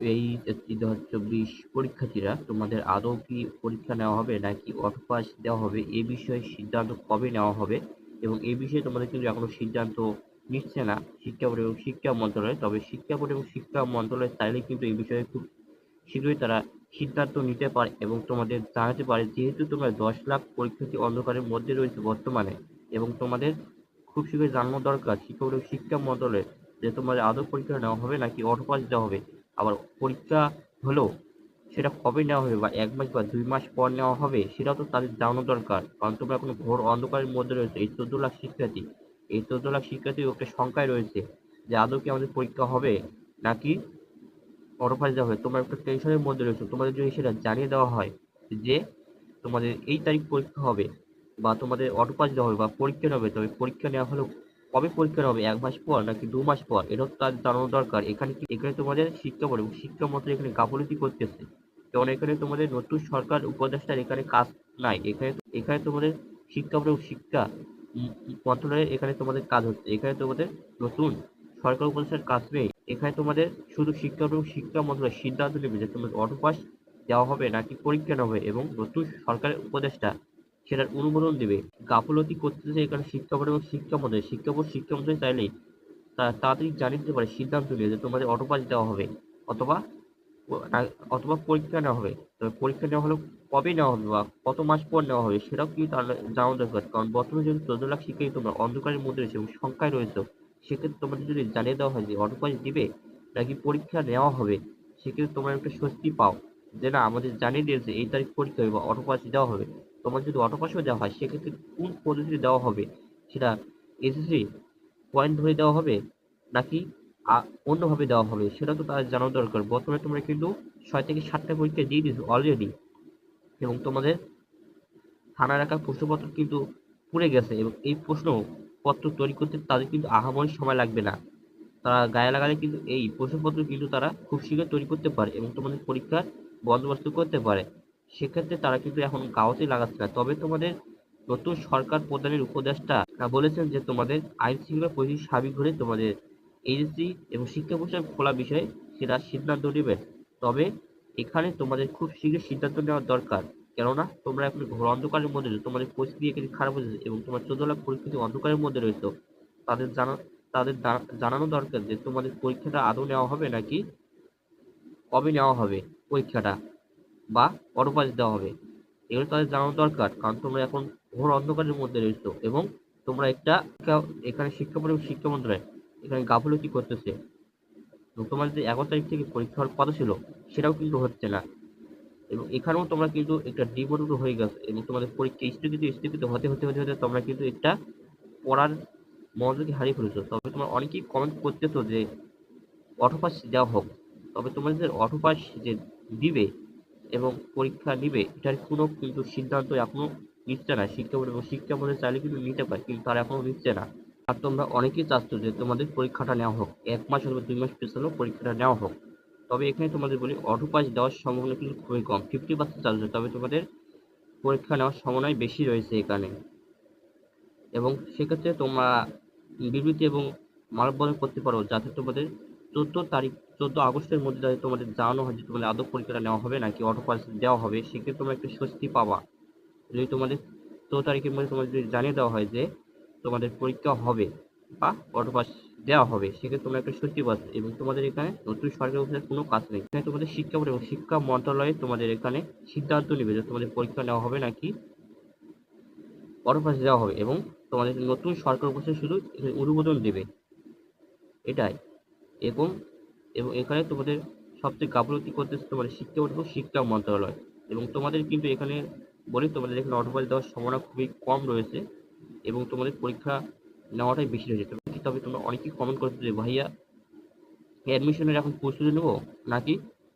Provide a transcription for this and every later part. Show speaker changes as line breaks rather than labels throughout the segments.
এই চব্বিশ পরীক্ষার্থীরা, তোমাদের আদৌ কি পরীক্ষা নেওয়া হবে নাকি অটো পাস দেওয়া হবে? এ বিষয়ে সিদ্ধান্ত কবে নেওয়া হবে? এবং এ বিষয়ে তোমাদের কিন্তু এখনও সিদ্ধান্ত নিচ্ছে না শিক্ষা বোর্ড এবং শিক্ষা মন্ত্রণালয়। তবে শিক্ষা বোর্ড এবং শিক্ষা মন্ত্রণালয় চাইলে কিন্তু এই বিষয়ে খুব শীঘ্রই তারা সিদ্ধান্ত নিতে পারে এবং তোমাদের জানাতে পারে। যেহেতু তোমরা দশ লাখ পরীক্ষার্থী অন্ধকারের মধ্যে রয়েছে বর্তমানে এবং তোমাদের খুব শীঘ্রই জানানো দরকার শিক্ষা বোর্ড শিক্ষা মন্ত্রণালয় যে তোমাদের আদৌ পরীক্ষা নেওয়া হবে নাকি অটো পাস দেওয়া হবে। আবার পরীক্ষা হলো, সেটা কবে নেওয়া হবে বা এক মাস বা দুই মাস পর নেওয়া হবে, সেটাও তো তাদের জানানো দরকার। কারণ তোমরা এখন ঘোর অন্ধকারের মধ্যে রয়েছে। এই চোদ্দ লাখ শিক্ষার্থী, এই চোদ্দ লাখ শিক্ষার্থী একটা সংখ্যায় রয়েছে যে আদৌ কি আমাদের পরীক্ষা হবে নাকি অটোপাস দেওয়া হবে। তোমরা একটা টেনশনের মধ্যে রয়েছে। তোমাদের যদি সেটা জানিয়ে দেওয়া হয় যে তোমাদের এই তারিখ পরীক্ষা হবে বা তোমাদের অটোপাস দেওয়া হবে বা পরীক্ষা হবে, তবে পরীক্ষা নেওয়া হলেও কবে পরীক্ষা হবে? এক মাস পর নাকি দু মাস পর? এটাও তার জানানো দরকার। এখানে কি, এখানে তোমাদের শিক্ষা এবং শিক্ষা মন্ত্রী এখানে গাফলতি করতেছে। কারণ এখানে তোমাদের নতুন সরকার উপদেষ্টার এখানে কাজ নাই। এখানে এখানে তোমাদের শিক্ষা এবং শিক্ষা মন্ত্রণালয়ের এখানে তোমাদের কাজ হচ্ছে। এখানে তোমাদের নতুন সরকার উপদেষ্টার কাজ নেই। এখানে তোমাদের শুধু শিক্ষা এবং শিক্ষা মন্ত্রণালয় সিদ্ধান্ত নেবে যে তোমাদের অটো পাস দেওয়া হবে নাকি পরীক্ষা হবে এবং নতুন সরকারের উপদেষ্টা সেটার অনুমোদন দেবে। গাফলতি করতেছে এখানে শিক্ষা বোর্ড এবং শিক্ষা মন্ত্রী শিক্ষা বোর্ড শিক্ষা মন্ত্রী চাইলেই তারা তাড়াতাড়ি জানিয়ে দিতে পারে, সিদ্ধান্ত নিয়ে যে তোমাদের অটোপাস দেওয়া হবে, অথবা অথবা পরীক্ষা নেওয়া হবে। তবে পরীক্ষা নেওয়া হলে কবে নেওয়া হবে বা কত মাস পর নেওয়া হবে সেটাও কিন্তু জানানো দরকার। কারণ বর্তমানে যদি চোদ্দ লাখ শিক্ষার্থী তোমরা অন্ধকারের মধ্যে রয়েছে এবং সংখ্যায় রয়েছে, সেক্ষেত্রে তোমাদের যদি জানিয়ে দেওয়া হয় যে অটোপাস দিবে নাকি পরীক্ষা নেওয়া হবে, সেক্ষেত্রে তোমরা একটা স্বস্তি পাও যে না, আমাদের জানিয়ে দিয়েছে এই তারিখ পরীক্ষা হবে বা অটোপাস দেওয়া হবে। তোমার যদি অটো পাসও দেওয়া হয়, সেক্ষেত্রে কোন পদ্ধতিতে দেওয়া হবে? সেটা এসএসসি পয়েন্ট ধরে দেওয়া হবে নাকি অন্যভাবে দেওয়া হবে? সেটা তো তাদের জানানো দরকার। বর্তমানে তোমরা কিন্তু ছয় থেকে সাতটা পরীক্ষা দিয়ে দিয়েছ অলরেডি এবং তোমাদের থানা রাখার প্রশ্নপত্র কিন্তু পুড়ে গেছে এবং এই প্রশ্নপত্র তৈরি করতে তাদের কিন্তু আহামরি সময় লাগবে না। তারা গায়ে লাগালে কিন্তু এই প্রশ্নপত্র কিন্তু তারা খুব শীঘ্র তৈরি করতে পারে এবং তোমাদের পরীক্ষার বন্দোবস্ত করতে পারে। সেক্ষেত্রে তারা কিন্তু এখন গাওতে লাগাচ্ছে না। তবে তোমাদের নতুন সরকার প্রধানের উপদেষ্টা বলেছেন যে তোমাদের আইন শৃঙ্খলা পরিস্থিতি স্বাভাবিক হলে তোমাদের এইচএসসি এবং শিক্ষা প্রতিষ্ঠান খোলা বিষয়ে সেটা সিদ্ধান্ত নেবে। তবে এখানে তোমাদের খুব শীঘ্র সিদ্ধান্ত নেওয়া দরকার। কেননা তোমরা এখন ঘোর অন্ধকারের মধ্যে তোমাদের পরিস্থিতি এখানে খারাপ হয়েছে এবং তোমার চোদ্দ লাখ পরিস্থিতি অন্ধকারের মধ্যে রয়েছে। তাদের জানা, তাদের জানানো দরকার যে তোমাদের পরীক্ষাটা আদৌ নেওয়া হবে নাকি কবে নেওয়া হবে পরীক্ষাটা? বা অটোপাস দেওয়া হবে। এগুলো তাদের জানানো দরকার, কারণ তোমরা এখন ঘোর অন্ধকারের মধ্যে রয়েছো এবং তোমরা একটা এখানে শিক্ষা পরিবেশ শিক্ষা মন্ত্রণালয় এখানে গাফলতি করতেছে। তোমার যে এগারো তারিখ থেকে পরীক্ষা হওয়ার কথা ছিল, সেটাও কিন্তু হচ্ছে না। এবং এখানেও তোমরা কিন্তু একটা ডিমোটিভ হয়ে গেছে এবং তোমাদের পরীক্ষা স্থগিত স্থগিত হতে হতে হতে হতে তোমরা কিন্তু একটা পড়ার মনোযোগী হারিয়ে ফেলেছো, তবে তোমরা অনেকেই কমেন্ট করতেছো যে অটোপাস দেওয়া হোক। তবে তোমাদের অটোপাস যে দিবে এবং পরীক্ষা নিবে এটার কোনো কিন্তু সিদ্ধান্ত এখনও নিচ্ছে না। শিক্ষা বোর্ড এবং শিক্ষা বোর্ডে চাইলে কিন্তু নিতে পারে, কিন্তু তারা এখনও নিচ্ছে না। আর তোমরা অনেকেই চাচ্ছ যে তোমাদের পরীক্ষাটা নেওয়া হোক, এক মাস অথবা দুই মাস পিছনে পরীক্ষাটা নেওয়া হোক। তবে এখানে তোমাদের বলি অটো পাস দেওয়ার সম্ভাবনা কিন্তু খুবই কম ফিফটি পার্সেন্ট চান্স তবে তোমাদের পরীক্ষা নেওয়ার সম্ভাবনাই বেশি রয়েছে এখানে। এবং সেক্ষেত্রে তোমরা বিবৃতি এবং মানববন্ধন করতে পারো, যাতে তোমাদের চোদ্দ তারিখ, চোদ্দ আগস্টের মধ্যে যাতে তোমাদের জানানো হয় যে তোমাদের আদৌ পরীক্ষাটা নেওয়া হবে নাকি অটো পাস দেওয়া হবে, সেক্ষেত্রে তোমরা একটু স্বস্তি পাবা। যদি তোমাদের চোদ্দ তারিখের মধ্যে তোমাদের যদি জানিয়ে দেওয়া হয় যে তোমাদের পরীক্ষা হবে বা অটো পাস দেওয়া হবে, সেক্ষেত্রে তোমরা একটা স্বস্তি পাচ্ছ এবং তোমাদের এখানে নতুন সরকারি অফিসের কোনো কাজ নেই। এখানে তোমাদের শিক্ষা এবং শিক্ষা মন্ত্রণালয়ে তোমাদের এখানে সিদ্ধান্ত নেবে যে তোমাদের পরীক্ষা নেওয়া হবে নাকি অটো পাস দেওয়া হবে এবং তোমাদের নতুন সরকার অফিসে শুধু অনুমোদন দেবে। এটাই। এবং এবং এখানে তোমাদের সবচেয়ে গাফলতি করতেছে তোমাদের শিক্ষা এবং শিক্ষা মন্ত্রণালয়। এবং তোমাদের কিন্তু এখানে বলি, তোমাদের এখানে অটোপাস দেওয়ার সম্ভাবনা খুবই কম রয়েছে, এবং তোমাদের পরীক্ষা নেওয়াটাই বেশি যেতে তবে তোমরা অনেকেই কমেন্ট করতে যে, ভাইয়া অ্যাডমিশনের এখন প্রস্তুতি নেব, নাকি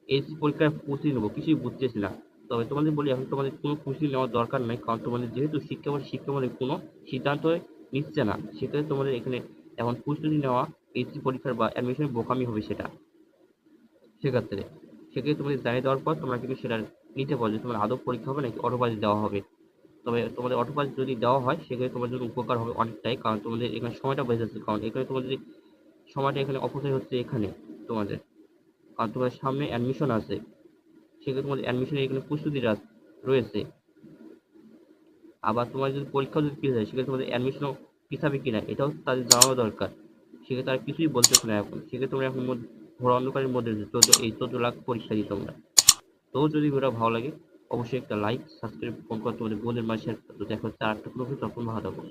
এসি পরীক্ষার প্রস্তুতি নেব? কিছুই বুঝতেছি না। তবে তোমাদের বলি, এখন তোমাদের কোনো প্রস্তুতি নেওয়ার দরকার নেই, কারণ তোমাদের যেহেতু শিক্ষা বোর্ড শিক্ষা বোর্ডের কোনো সিদ্ধান্ত নিচ্ছে না, সেক্ষেত্রে তোমাদের এখানে এখন প্রস্তুতি নেওয়া এসি পরীক্ষার বা অ্যাডমিশনের বোকামি হবে সেটা। সেক্ষেত্রে সেক্ষেত্রে তোমাদের জানিয়ে দেওয়ার পর তোমরা কিন্তু সেটা নিতে পারো যে তোমার আদৌ পরীক্ষা হবে নাকি অটোপাস দেওয়া হবে। তবে তোমাদের অটোপাস যদি দেওয়া হয়, সেক্ষেত্রে তোমার জন্য উপকার হবে অনেকটাই, কারণ তোমাদের এখানে সময়টা বেঁচে যাচ্ছে। কারণ এখানে তোমাদের সময়টা এখানে অপচয় হচ্ছে এখানে তোমাদের। আর তোমাদের সামনে অ্যাডমিশন আছে, সেক্ষেত্রে তোমাদের অ্যাডমিশনের এখানে প্রস্তুতি রয়েছে। আবার তোমার যদি পরীক্ষা যদি পিছিয়ে যায়, সেক্ষেত্রে তোমাদের অ্যাডমিশনও পিছাবে কিনা, এটাও তাদের জানানো দরকার। সেক্ষেত্রে আর কিছুই বলতে না এখন। সেক্ষেত্রে তোমরা এখন ঘোরা অন্ধকারের মধ্যে। চোদ্দ, এই চোদ্দ লাখ পরীক্ষা দিই তোমরা। তো যদি ভিডিও ভালো লাগে, অবশ্যই একটা লাইক সাবস্ক্রাইব ফোন করে, তোমাদের বোনের মাঝে দেখো চারটা কোনো তখন ভালো থাকো।